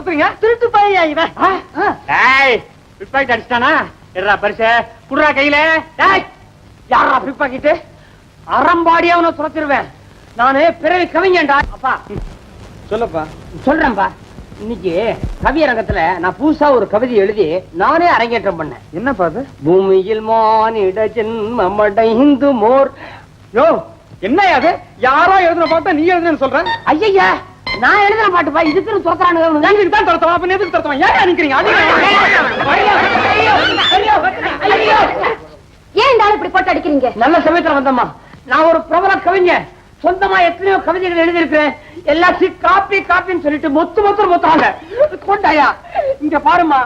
துரத்துறீங்க திருட்டு பையா இவன். பிக் பாக்கெட் அடிச்சிட்டானா? எட்ரா பரிசு? குடுறா கையில. டேய் யாரா பிக் அறம்பாடியா அவனை துரத்திடுவேன் நானு பிறவி கவிஞன்டா. அப்பா. சொல்லப்பா. சொல்றேன்பா இன்னைக்கு கவியரங்கத்துல நான் புதுசா ஒரு கவிதை எழுதி நானே அரங்கேற்றம் பண்ணேன். என்னப்பா அது? பூமியில் மானிட ஜென்மமடைந்து மோர். யோ என்ன அது? யாரோ எழுதுன பார்த்தா நீ எழுதுன்னு சொல்ற? ஐயா நான் எழுதுற பாட்டுப்பா இதுக்குன்னு துரத்துறானுங்க. இதுக்கு தான் துரத்தவா அப்ப எதுக்கு துரத்தவா ஏன் நிக்கிறீங்க? ஏன்? இந்த இப்படி போட்டு அடிக்கிறீங்க? நல்ல சமயத்துல வந்தம்மா. நான் ஒரு பிரபல கவிஞன் சொந்தமா எத்தனையோ கவிதைகள் எழுதியிருக்கிறேன். எல்லாத்தையும் காப்பி காப்பின்னு சொல்லிட்டு மொத்து மொத்தம் மொத்தாங்க கொண்டாயா? இங்க பாருமா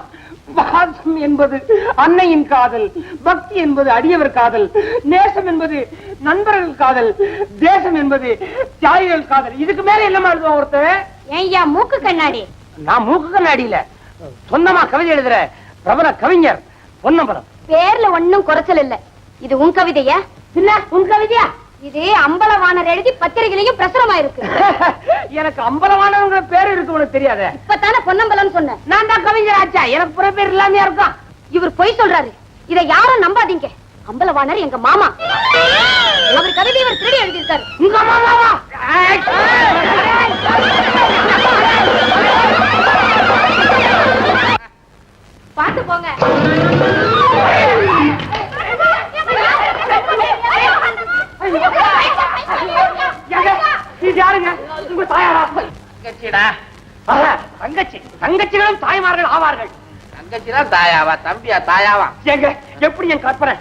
பாசம் என்பது அன்னையின் காதல் பக்தி என்பது அடியவர் காதல் நேசம் என்பது நண்பர்கள் காதல் தேசம் என்பது தியாகிகள் காதல். இதுக்கு மேல என்னமா எழுதுவான் ஒருத்தன் ஏய்யா மூக்கு கண்ணாடி. நான் மூக்கு கண்ணாடியில சொந்தமா கவிதை எழுதுற பிரபல கவிஞர் பொன்னம்பலம். பேர்ல ஒண்ணும் குறைச்சல் இல்ல. இது உன் கவிதையா? பின்ன உன் கவிதையா? இது அம்பலவாணர் எழுதி பத்திரிகையிலையும் பிரசுரமா இருக்கு எனக்கு அம்பலமானவங்க பேரு இருக்கு உனக்கு தெரியாத இப்பதானே பொன்னம்பலம் சொன்னேன் நான் தான் கவிஞர் ஆச்சா எனக்கு புற பேர் இல்லாம இருக்கும் இவர் பொய் சொல்றாரு இத யாரும் நம்பாதீங்க அம்பலவாணர் எங்க மாமா அவர் கவிதை இவர் திருடி எழுதியிருக்காரு உங்க மாமாவா தங்கச்சினா தாயாவா? தம்பியா தாயாவா? ஏங்க எப்படி என் கற்பனை?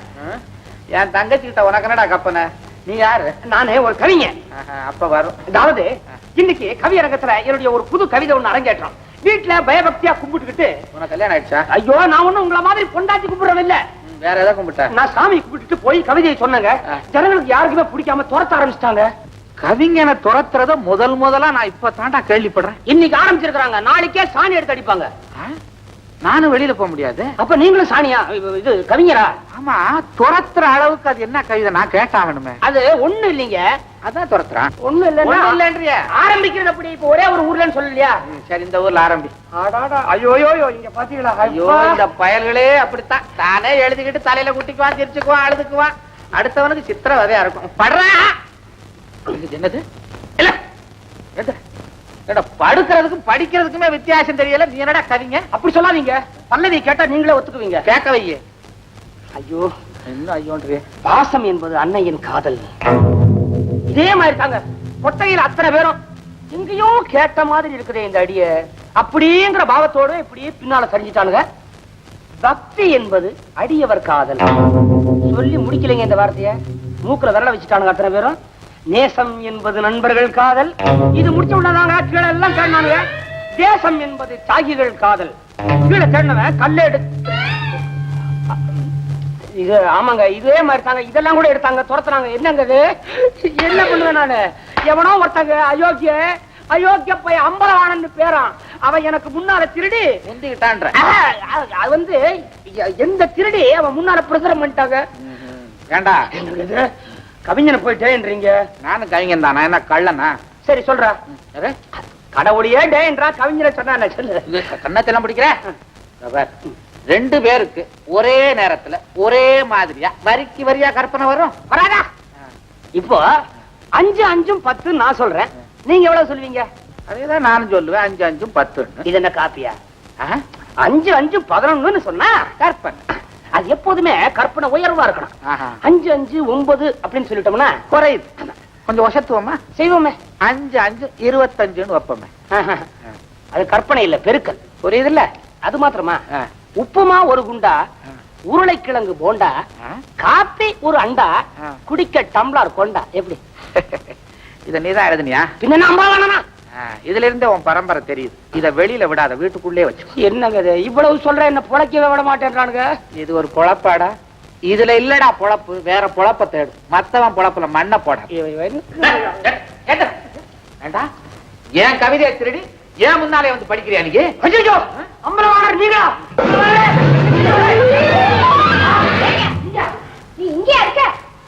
என் தங்கச்சி கிட்ட உனக்கு என்னடா கப்பன நீ யாரு? நானே ஒரு ஆஹா, அப்ப வரும். அதாவது இன்னைக்கு கவியரங்கத்துல என்னுடைய ஒரு புது கவிதை ஒண்ணு அரங்கேற்றம். வீட்டுல பயபக்தியா கும்பிட்டுக்கிட்டு உனக்கு கல்யாணம் ஆயிடுச்சா? ஐயோ நான் ஒண்ணும் உங்கள மாதிரி இல்ல ம், வேற ஏதாவது கும்பிட்ட? நான் சாமி கும்பிட்டுட்டு போய் கவிதையை சொன்னேங்க. ஜனங்களுக்கு யாருக்குமே பிடிக்காம துரத்த ஆரம்பிச்சிட்டாங்க. கவிஞனை துரத்துறத முதல் முதலா நான் இப்ப தாண்டா கேள்விப்படுறேன். இன்னைக்கு ஆரம்பிச்சிருக்காங்க நாளைக்கே சாணி எடுத்து அடிப்பாங்க? நானும் வெளியில போக முடியாது. அப்ப நீங்களும் சாணியா இது- கவிஞரா? ஆமா துரத்துற அளவுக்கு அது என்ன கவிதை? நான் கேட்டாகணுமே. அது ஒண்ணு இல்லைங்க. அதான் துரத்துறான். ஒண்ணு இல்ல இல்லைன்றியே. ஆரம்பிக்கிறது அப்படி இப்ப ஒரே ஒரு ஊர்லன்னு சொல்லலையா? சரி இந்த ஊர்ல ஆரம்பி. ஐயோயோ இங்க பாத்தீங்களா? ஐயோ. இந்த பயல்களே அப்படித்தான். தானே எழுதிக்கிட்டு தலையில குட்டிக்குவான் சிரிச்சுக்குவான் அழுதுக்குவான் அடுத்தவனுக்கு சித்திரவதையா இருக்கும். படுறா! என்னது? இல்ல! எது? என்னடா படுக்கிறதுக்கும் படிக்கிறதுக்குமே வித்தியாசம் தெரியல. நீ என்னடா கவிங்க? அப்படி சொல்லாதீங்க. பல்லவி கேட்டா நீங்களே ஒத்துக்குவீங்க. கேட்க வையே ஐயோ என்ன ஐயோன்றியே பாசம் என்பது அன்னையின் காதல். இதே மாதிரி தாங்க கொட்டையில் அத்தனை பேரும் எங்கேயோ கேட்ட மாதிரி இருக்குதே இந்த அடிய. அப்படிங்கிற பாவத்தோட இப்படியே பின்னால சரிஞ்சிட்டானுங்க. பக்தி என்பது அடியவர் காதல். சொல்லி முடிக்கலைங்க இந்த வார்த்தைய. மூக்குல விரல வச்சுட்டானுங்க அத்தனை பேரும். நேசம் என்பது நண்பர்கள் காதல். இது முடிச்ச உடனே கீழே எல்லாம் தேடினானுங்க தேசம் என்பது தாகிகள் காதல். கீழே தேடினவன் கல்ல எடுத்து இது ஆமாங்க இதே மாதிரி தாங்க இதெல்லாம் கூட எடுத்தாங்க துரத்துனாங்க. என்னங்க இது? என்ன பண்ணுவேன் நானு? எவனோ ஒருத்தங்க அயோக்கிய அயோக்கிய பைய அம்பலவாணன் பேரான். அவன் எனக்கு முன்னால திருடி முந்திக்கிட்டான்ற. அது- வந்து எந்த திருடி அவன் முன்னால பிரசுரம் பண்ணிட்டாங்க. ஏண்டா? கவிஞனை போயிட்டேன்றீங்க நானும் கவிஞன் தானா. என்ன கள்ளனா? சரி சொல்றா? கடவுளையே டேன்றா கவிஞரை சொன்னா சொல்லு? கண்ணத்தெல்லாம் பிடிக்கிற. ரெண்டு பேருக்கு ஒரே நேரத்துல ஒரே மாதிரியா வரிக்கு வரியா கற்பனை வரும்? வராதா? இப்போ அஞ்சு அஞ்சும் பத்து நான் சொல்றேன். நீங்க எவ்வளவு சொல்லுவீங்க? அதேதான் நானும் சொல்லுவேன். அஞ்சு அஞ்சும் பத்துன்னு. இது என்ன காப்பியா? அஞ்சு அஞ்சு பதினொன்னு சொன்னா கற்பனை. அது எப்போதுமே கற்பனை உயர்வா இருக்கணும். அஞ்சு அஞ்சு ஒன்பது அப்படின்னு சொல்லிட்டோம்னா குறையுது. கொஞ்சம் ஒசத்துவோமா செய்வோமே. அஞ்சு அஞ்சு இருபத்தஞ்சுன்னு வைப்போமே. அது கற்பனை இல்ல பெருக்கல். புரியுதுல்ல? அது மாத்திரமா. உப்புமா ஒரு குண்டா. உருளைக்கிழங்கு போண்டா? காப்பி ஒரு அண்டா. குடிக்க டம்ளர் கொண்டா. எப்படி? இத நீதான் எழுதுனியா? பின்ன நம்ப வேணாமா இதுல இருந்தே உன் பரம்பரை தெரியுது இத வெளியில விடாத வீட்டுக்குள்ளே வச்சு என்னங்க இது இவ்வளவு சொல்ற என்ன புழைக்கவே விட மாட்டேன்றானுங்க இது ஒரு பொழப்பாடா இதுல இல்லடா பொழப்பு வேற பொழப்ப தேடும் மத்தவன் பொழப்புல மண்ணை போட ஏண்டா என் கவிதையை திருடி ஏன் முன்னாலே வந்து படிக்கிறியா நீ ஐயோ அம்பலவாணர் நீங்களா நீ இங்கே இருக்க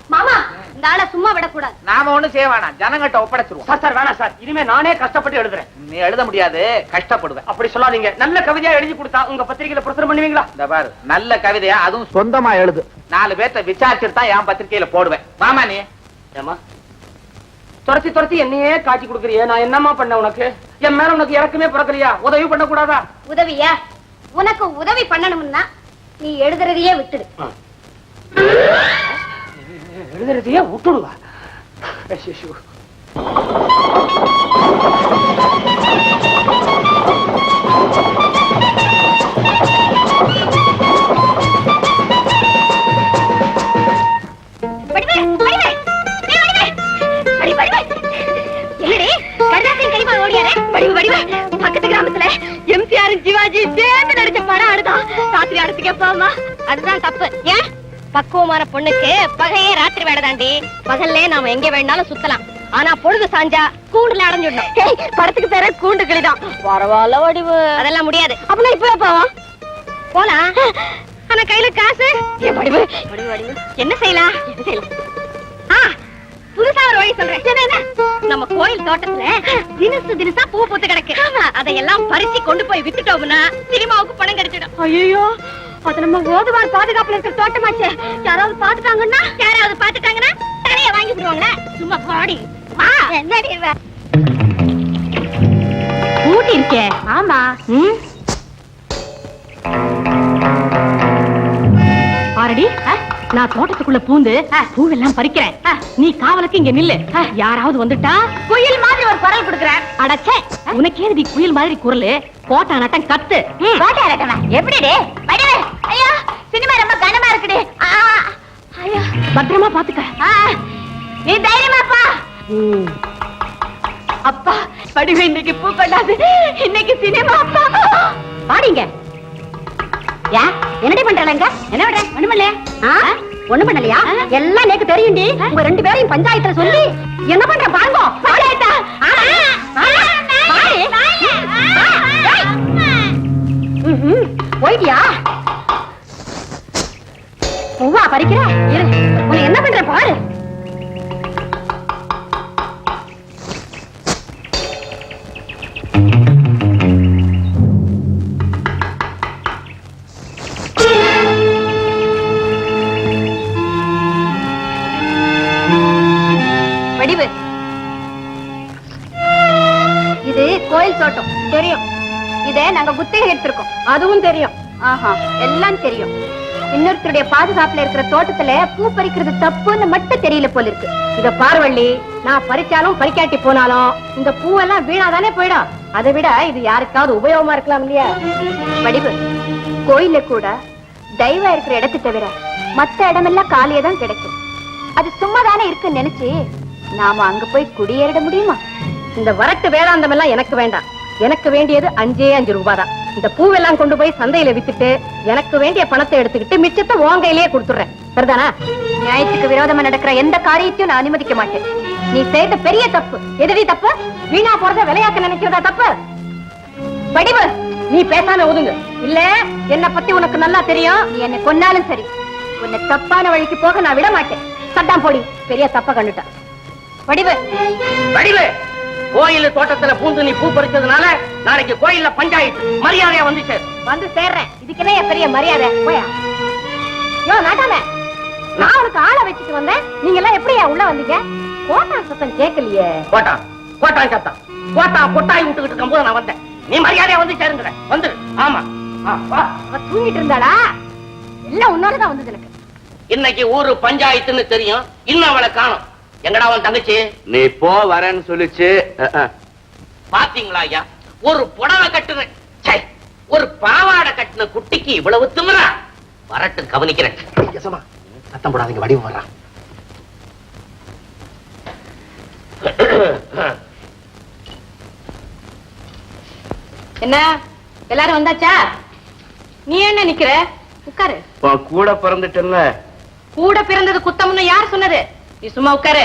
மாமா ஆளை சும்மா விடக்கூடாது. நாம ஒண்ணும் செய்ய வேணாம். ஜனங்கிட்ட ஒப்படைச்சிருவோம். சார் சார் வேணாம் சார். இனிமே நானே கஷ்டப்பட்டு எழுதுறேன். நீ எழுத முடியாது. கஷ்டப்படுவேன். அப்படி சொல்லாதீங்க. நல்ல கவிதையா எழுதி கொடுத்தா உங்க பத்திரிகையில பிரசுரம் பண்ணுவீங்களா? இந்த பாரு நல்ல கவிதையா அதுவும் சொந்தமா எழுது. நாலு பேர்த்த விசாரிச்சுட்டு தான் என் பத்திரிக்கையில போடுவேன். வாமா நீ? ஏமா துரத்தி துரத்தி என்னையே காட்சி கொடுக்குறியே. நான் என்னம்மா பண்ண உனக்கு? என் மேல உனக்கு இறக்கமே பிறக்கலையா? உதவி பண்ண கூடாதா உதவியா? உனக்கு உதவி பண்ணணும்னா நீ எழுதுறதையே விட்டுடு. எழுதுறதையே விட்டுடுவா. ஐயோ. பக்கத்து கிராமத்துல எம்ஜிஆர் சிவாஜி சேர்ந்து நடிச்ச படம் அடுதான் ராத்திரி அடுத்து கேட்பாமா அதுதான் தப்பு. ஏன்? பக்குவமான பொண்ணுக்கு பகையே ராத்திரி வேலை தாண்டி பகல்லே நாம எங்க வேணாலும் சுத்தலாம். ஆனா பொழுது சாஞ்சா கூண்டுல அடைஞ்சிடணும் படத்துக்கு பேர கூண்டு கிளிதான். பரவாயில்ல வடிவு. அதெல்லாம் முடியாது. அப்படின்னா இப்ப போவோம். போலாம். ஆனா கையில காசு. ஏன் வடிவு. வடிவு வடிவு. என்ன செய்யலாம்? என்ன செய்யலாம்? ஆ புதுசா ஒரு வழி சொல்றேன்? நம்ம கோயில் தோட்டத்துல தினசு தினசா பூ பூத்து கிடக்கு. அதையெல்லாம் பறிச்சு கொண்டு போய் வித்துட்டோம்னா சினிமாவுக்கு பணம் கிடைச்சிடும். ஐயோ அது நம்ம ஓதுவார் பாதுகாப்புல இருக்கிற தோட்டமாச்சே. யாராவது பாத்துட்டாங்கன்னா? யாராவது பாத்துட்டாங்கன்னா தலைய வாங்கி விடுவாங்களே. சும்மா பாடி வா. என்னடி இவ? ஊட்டி இருக்கே ஆமா. ம்? பாரடி நான் தோட்டத்துக்குள்ள பூந்து பூவெல்லாம் பறிக்கிறேன். நீ காவலுக்கு இங்க நில்லு. யாராவது வந்துட்டா? குயில் மாதிரி ஒரு குரல் கொடுக்குறேன் அடச்சே. உனக்கே குயில் மாதிரி குரலு? கோட்டா நட்டம் கத்து. எப்படி சினிமா ரொம்ப கனமா இருக்குடி. பத்திரமா பாத்துக்க. நீ தைரியமாப்பா அப்பா வடிவு இன்னைக்கு பூ கொண்டாது இன்னைக்கு சினிமா அப்பா. பாடிங்க யா என்னடி பண்றாங்க என்ன பண்ற? ஒண்ணு பண்ணலையா ஒண்ணு பண்ணலையா எல்லாம் எனக்கு தெரியும்டி. உங்க ரெண்டு பேரையும் பஞ்சாயத்துல சொல்லி என்ன பண்ற? பாருங்க. பஞ்சாயத்தா போயிட்டியா? பூவா பறிக்கிற? இரு. உன்னை என்ன பண்ற பாரு. வடிவு. இது கோயில் தோட்டம். தெரியும். இதை நாங்க குத்தகை எடுத்திருக்கோம். அதுவும் தெரியும். ஆஹா எல்லாம் தெரியும். இன்னொருத்தருடைய பாதுகாப்புல இருக்கிற தோட்டத்துல பூ பறிக்கிறது தப்புன்னு மட்டும் தெரியல போல இருக்கு. இத பார்வள்ளி நான் பறிச்சாலும் பறிக்காட்டி போனாலும் இந்த பூவெல்லாம் வீணாதானே போயிடும். அதை விட இது யாருக்காவது உபயோகமா இருக்கலாம் இல்லையா? வடிவு கோயில கூட தெய்வம் இருக்கிற இடத்தை தவிர மத்த இடமெல்லாம் காலியே தான் கிடைக்கும். அது சும்மா தானே இருக்குன்னு நினைச்சு நாம அங்க போய் குடியேறிட முடியுமா? இந்த வரட்டு வேதாந்தம் எல்லாம் எனக்கு வேண்டாம். எனக்கு வேண்டியது அஞ்சே அஞ்சு ரூபாய் தான் இந்த பூவெல்லாம் கொண்டு போய் சந்தையில வித்துட்டு எனக்கு வேண்டிய பணத்தை எடுத்துக்கிட்டு மிச்சத்தை உன் கையிலேயே கொடுத்துறேன் சரிதானா? நியாயத்துக்கு விரோதமா நடக்கிற எந்த காரியத்தையும் நான் அனுமதிக்க மாட்டேன். நீ செய்த பெரிய தப்பு. எதிரி தப்பு? வீணா போறத விளையாக்க நினைக்கிறதா தப்பு? வடிவு நீ பேசாம ஒதுங்க. இல்ல என்ன பத்தி உனக்கு நல்லா தெரியும். நீ என்ன கொன்னாலும் சரி. உன்னை தப்பான வழிக்கு போக நான் விட மாட்டேன். சட்டாம் போடி. பெரிய தப்ப கண்டுட்டான் வடிவு. வடிவு! கோயில் தோட்டத்துல பூந்து நீ பூ பறிச்சதுனால நாளைக்கு கோயில்ல பஞ்சாயத்து மரியாதையா வந்து சேர். வந்து சேர்றேன். இதுக்கு என்ன என் பெரிய மரியாதை? போயா. யோ நாட்டாம நான் உனக்கு ஆளை வச்சுட்டு வந்தேன். நீங்க எல்லாம் எப்படியா உள்ள வந்தீங்க? கோட்டா சத்தம் கேட்கலையே. கோட்டான் கோட்டான் சத்தம். கோட்டான் கொட்டாய் விட்டுக்கிட்டு இருக்கும்போது நான் வந்தேன். நீ மரியாதையா வந்து சேருங்கிற. வந்து ஆமா. தூங்கிட்டு இருந்தாளா? எல்லாம் உன்னோடதான் வந்தது எனக்கு. இன்னைக்கு ஊரு பஞ்சாயத்துன்னு தெரியும். இன்னும் அவளை காணும். எங்கடா அவன் தங்கச்சி? நீ போ வரேன்னு சொல்லிச்சு. பாத்தீங்களா ஐயா? ஒரு புடவை கட்டுன ஒரு பாவாடை கட்டின குட்டிக்கு இவ்வளவு திமிரா? வரட்டு கவனிக்கிறேன். சத்தம் போடாதீங்க வடிவு வர்றான் என்ன? எல்லாரும் வந்தாச்சா? நீ என்ன நிக்கிற? உட்காரு. உன் கூட பிறந்துட்டேன்ல. கூட பிறந்தது குத்தம்னு யார் சொன்னது? நீ சும்மா உட்காரு.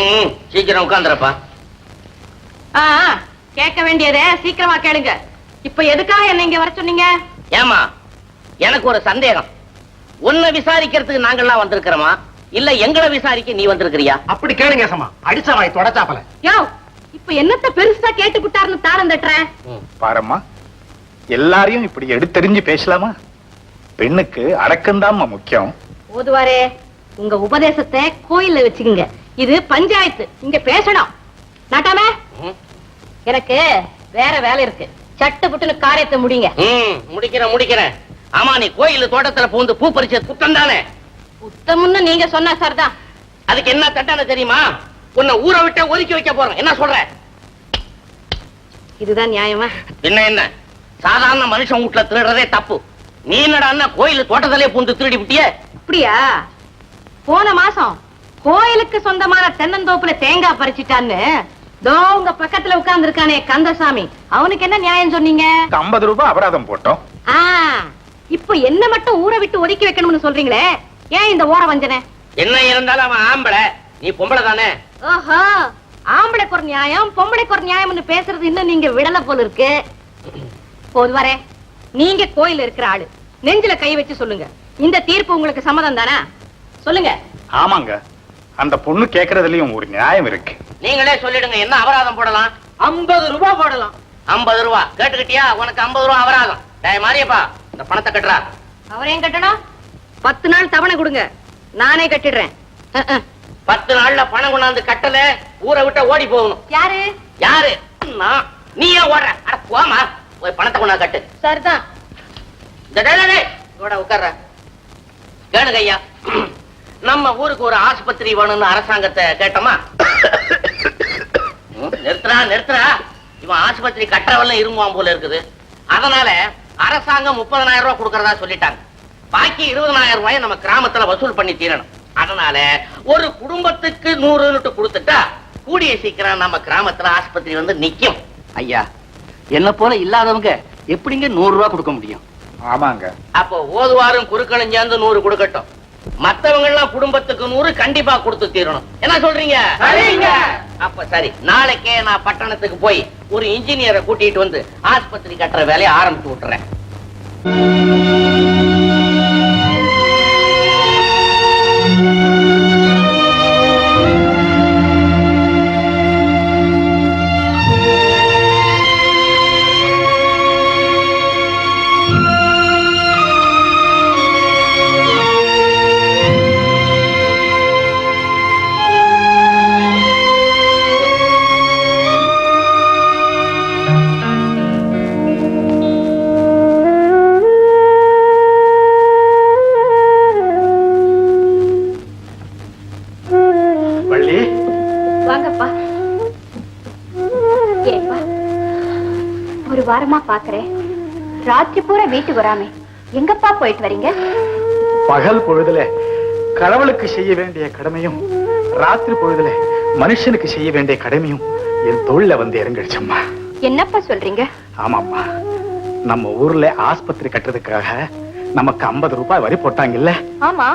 ம், சீக்கிரம் உட்காந்துறப்பா ஆ கேட்க வேண்டியதே சீக்கிரமா கேளுங்க. இப்ப எதுக்காக என்ன இங்க வர சொன்னீங்க? ஏமா எனக்கு ஒரு சந்தேகம். உன்னை விசாரிக்கிறதுக்கு நாங்கெல்லாம் வந்திருக்கிறோமா? இல்ல எங்களை விசாரிக்க நீ வந்திருக்கிறியா? அப்படி கேளுங்க ஏசமா அடிச்ச வாய் தொடச்சாப்பல யோ இப்ப என்னத்த பெருசா கேட்டு விட்டாருன்னு தாளம் தட்டுறேன்? பாரம்மா. எல்லாரையும் இப்படி எடுத்தெறிஞ்சு பேசலாமா? பெண்ணுக்கு அடக்கம்தாம்மா முக்கியம். ஓதுவாரே உங்க உபதேசத்தை கோயில்ல வச்சுக்கோங்க. இது பஞ்சாயத்து. இங்க பேசணும். நாட்டாம. எனக்கு வேற வேலை இருக்கு. சட்டு புட்டுன்னு காரியத்தை முடிங்க. முடிக்கிறேன் முடிக்கிறேன். ஆமா நீ கோயில் தோட்டத்துல பூந்து பூ பறிச்ச குத்தம் தானே? உத்தமுன்னு நீங்க சொன்னா சார்தான். அதுக்கு என்ன தண்டனை தெரியுமா? உன்னை ஊரை விட்டு ஒதுக்கி வைக்க போறேன். என்ன சொல்ற? இதுதான் நியாயமா? என்ன என்ன? சாதாரண மனுஷன் வீட்டுல திருடுறதே தப்பு. நீ என்னடா கோயில் தோட்டத்திலே பூந்து திருடி விட்டிய? அப்படியா? போன மாசம் கோயிலுக்கு சொந்தமான தென்னந்தோப்புல தேங்காய் பறிச்சிட்டான்னு தோ உங்க பக்கத்துல உட்கார்ந்து இருக்கானே கந்தசாமி. அவனுக்கு என்ன நியாயம் சொன்னீங்க? ஐம்பது ரூபாய் அபராதம் போட்டோம். ஆ இப்ப என்ன மட்டும் ஊரை விட்டு ஒதுக்கி வைக்கணும்னு சொல்றீங்களே? ஏன் இந்த ஓர வஞ்சனை? என்ன இருந்தாலும் அவன் ஆம்பளை. நீ பொம்பளை தானே? ஓஹோ ஆம்பளைக்கு ஒரு நியாயம் பொம்பளைக்கு ஒரு நியாயம்னு பேசுறது இன்னும் நீங்க விடல போல இருக்கு. போது வரே நீங்க கோயில்ல இருக்கிற ஆளு. நெஞ்சில கை வச்சு சொல்லுங்க. இந்த தீர்ப்பு உங்களுக்கு சம்மதம் தானா? சொல்லுங்க. ஆமாங்க. அந்த பொண்ணு கேக்குறதுலயும் ஒரு நியாயம் இருக்கு. நீங்களே சொல்லிடுங்க என்ன அபராதம் போடலாம்? ஐம்பது ரூபாய் போடலாம். ஐம்பது ரூபா. கேட்டுக்கிட்டியா? உனக்கு ஐம்பது ரூபா அபராதம். டேய் மாரியப்பா இந்த பணத்தை கட்டுறா. அவரையும் கட்டணும்? பத்து நாள் தவணை கொடுங்க. நானே கட்டிடுறேன். பத்து நாள்ல பணம் கொண்டாந்து கட்டல ஊரை விட்டு ஓடி போகணும். யாரு? யாரு? நான். நீ ஏன் ஓடுற. அட போமா போய் பணத்தை கொண்டாந்து கட்டு. சரிதான். உட்கார்ற. கேளுங்க ஐயா. நம்ம ஊருக்கு ஒரு ஆஸ்பத்திரி வேணும்னு அரசாங்கத்தை கேட்டோமா? நிறுத்துறா நிறுத்துறா இவன் ஆஸ்பத்திரி கட்டுறவெல்லாம் இருமுவான் போல இருக்குது. அதனால அரசாங்கம் முப்பதனாயிரம் ரூபாய் கொடுக்கறதா சொல்லிட்டாங்க. பாக்கி இருபதனாயிரம் ரூபாயை நம்ம கிராமத்துல வசூல் பண்ணி தீரணும். அதனால ஒரு குடும்பத்துக்கு நூறு யூனிட் கொடுத்துட்டா கூடிய சீக்கிரம் நம்ம கிராமத்துல ஆஸ்பத்திரி வந்து நிக்கும். ஐயா என்ன போல இல்லாதவங்க எப்படிங்க நூறு ரூபாய் கொடுக்க முடியும்? ஆமாங்க. அப்போ ஓதுவாரும் குறுக்களும் சேர்ந்து நூறு கொடுக்கட்டும். மத்தவங்க எல்லாம் குடும்பத்துக்கு நூறு கண்டிப்பா கொடுத்து தீரணும். என்ன சொல்றீங்க? சரிங்க. அப்ப சரி நாளைக்கே நான் பட்டணத்துக்கு போய் ஒரு இன்ஜினியரை கூட்டிட்டு வந்து ஆஸ்பத்திரி கட்டுற வேலையை ஆரம்பிச்சு விட்டுறேன். வாரமா பாக்குறேன். ராத்திரி பூரா வீட்டுக்கு வராமே. எங்கப்பா போயிட்டு வரீங்க? பகல் பொழுதுல கடவுளுக்கு செய்ய வேண்டிய கடமையும் ராத்திரி பொழுதுல மனுஷனுக்கு செய்ய வேண்டிய கடமையும் என் தோல்ல வந்து இறங்கிடுச்சம்மா என்னப்பா சொல்றீங்க? ஆமாம்மா. நம்ம ஊர்ல ஆஸ்பத்திரி கட்டுறதுக்காக நமக்கு 50 ரூபாய் வரி போட்டாங்கல்ல? ஆமா.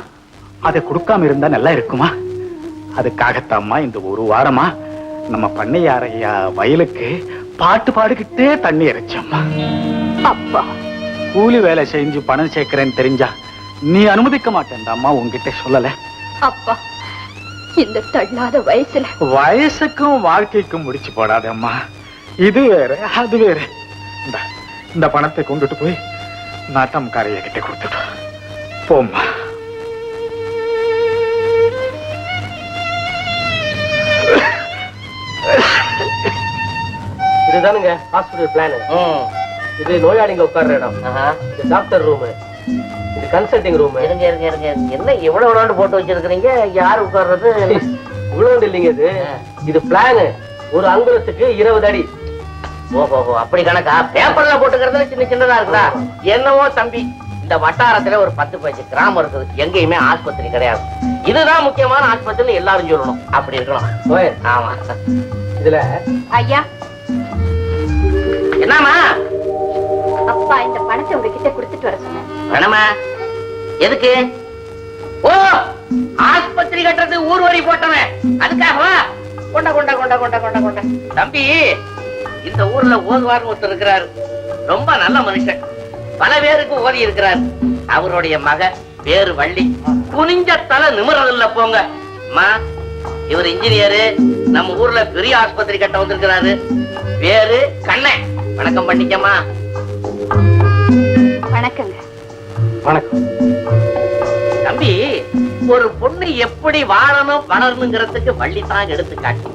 அதை கொடுக்காம இருந்தா நல்லா இருக்குமா? அதுக்காகத்தாம்மா இந்த ஒரு வாரமா நம்ம பண்ணையாரையா வயலுக்கு பாட்டு பாடிக்கிட்டே தண்ணி இறைச்சம்மா அப்பா கூலி வேலை செஞ்சு பணம் சேர்க்கிறேன்னு தெரிஞ்சா நீ அனுமதிக்க மாட்டேன்டாம்மா உன்கிட்ட சொல்லல. அப்பா இந்த தள்ளாத வயசுல. வயசுக்கும் வாழ்க்கைக்கும் முடிச்சு போடாதம்மா இது வேற அது வேற. இந்தா, பணத்தை கொண்டுட்டு போய் நாட்டம்காரைய கிட்ட கொடுத்துட்டு வா. போம்மா இதுதானுங்க ஹாஸ்பிடல் பிளான். இது நோயாளிங்க உட்கார்ற இடம். இது டாக்டர் ரூம் இது கன்சல்டிங் ரூம் இருங்க இருங்க இருங்க. என்ன இவ்வளவு விளாண்டு போட்டு வச்சிருக்கிறீங்க? யார் உட்கார்றது? இவ்வளவு இல்லைங்க இது. இது பிளான் ஒரு அங்குலத்துக்கு இருபது அடி. ஓஹோ அப்படி கணக்கா? பேப்பர்ல போட்டுக்கிறது சின்ன சின்னதா இருக்குதா? என்னவோ தம்பி இந்த வட்டாரத்துல ஒரு பத்து பதினஞ்சு கிராமம் இருக்குது. எங்கேயுமே ஆஸ்பத்திரி கிடையாது. இதுதான் முக்கியமான ஆஸ்பத்திரி எல்லாரும் சொல்லணும். அப்படி இருக்கணும். ஓய், ஆமா. இதுல ஐயா என்னமா அப்பா இந்த பணத்தை உங்ககிட்ட கொடுத்துட்டு வர சொன்னேன். வேணாமா எதுக்கு? ஓ ஆஸ்பத்திரி கட்டுறது ஊர் வரி போட்டவன். அதுக்காகவா கொண்ட கொண்ட கொண்ட கொண்ட கொண்ட கொண்ட. தம்பி இந்த ஊர்ல ஓதுவார்னு ஒருத்தர் இருக்கிறாரு. ரொம்ப நல்ல மனுஷன். பல பேருக்கு ஓதி இருக்கிறார். அவருடைய மக பேரு வள்ளி. குனிஞ்ச தலை நிமிரதில்ல போங்க. அம்மா இவர் இன்ஜினியரு. நம்ம ஊர்ல பெரிய ஆஸ்பத்திரி கட்ட வந்திருக்கிறாரு. பேரு கண்ணன். வணக்கம் வணக்கங்க. வணக்கம். தம்பி ஒரு பொண்ணு எப்படி வாழணும் வளரணுங்கிறதுக்கு வள்ளித்தான் எடுத்து காட்டு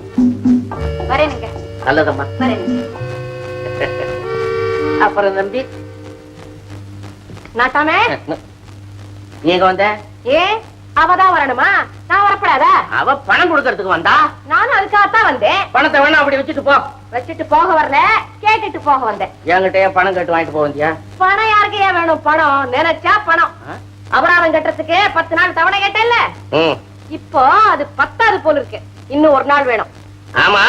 வரேனுங்க. நல்லதம்மா. அப்புறம் தம்பி? நாட்டாமே நீங்க வந்த? ஏ அவதான் வரணுமா? நான் வரப்படாதா அவ பணம் கொடுக்கறதுக்கு வந்தா? நானும் அதுக்காகத்தான் வந்தேன். பணத்தை வேணா அப்படி வச்சுட்டு போ. வச்சுட்டு போக வரல. கேட்டுட்டு போக வந்தேன். என்கிட்டயே பணம் கேட்டு வாங்கிட்டு போக வந்தியா? பணம் யாருக்கு ஏன் வேணும்? பணம். நினைச்சா பணம்? அபராதம் கட்டுறதுக்கு பத்து நாள் தவணை கேட்டேன்ல. இப்போ அது பத்தாது போல இருக்கு. இன்னும் ஒரு நாள் வேணும். ஆமா.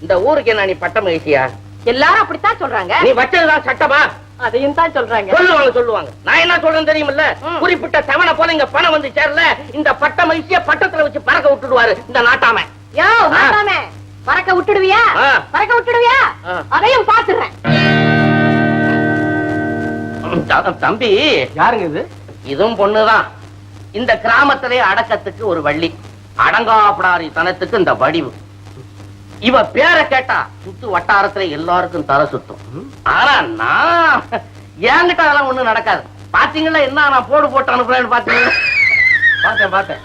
இந்த ஊருக்கு என்ன நீ பட்டம் மகிழ்ச்சியா எல்லாரும் அப்படித்தான் சொல்றாங்க. நீ வச்சதுதான் சட்டமா? அதையும் தான் சொல்றாங்க. சொல்லுவாங்க சொல்லுவாங்க. நான் என்ன சொல்றேன் தெரியுமில்ல. குறிப்பிட்ட தவணை போல இங்க பணம் வந்து சேரல. இந்த பட்ட மகிழ்ச்சிய பட்டத்துல வச்சு பறக்க விட்டுடுவாரு இந்த நாட்டாம. யோ நாட்டாமே பறக்க விட்டுடுவியா. பறக்க விட்டுடுவியா. அதையும் பாத்துறேன் தம்பி. யாருங்க இது? இதுவும் பொண்ணுதான். இந்த கிராமத்திலே அடக்கத்துக்கு ஒரு வள்ளி. அடங்காப்படாரி தனத்துக்கு இந்த வடிவு. இவ பேரை கேட்டா சுத்து வட்டாரத்துல எல்லாருக்கும் தலை சுத்தும். ஆனா நான் என்கிட்ட அதெல்லாம் ஒண்ணும் நடக்காது. பாத்தீங்களா என்ன நான் போடு போட்டு அனுப்புறேன்னு பாத்தீங்களா? பார்த்தேன் பார்த்தேன்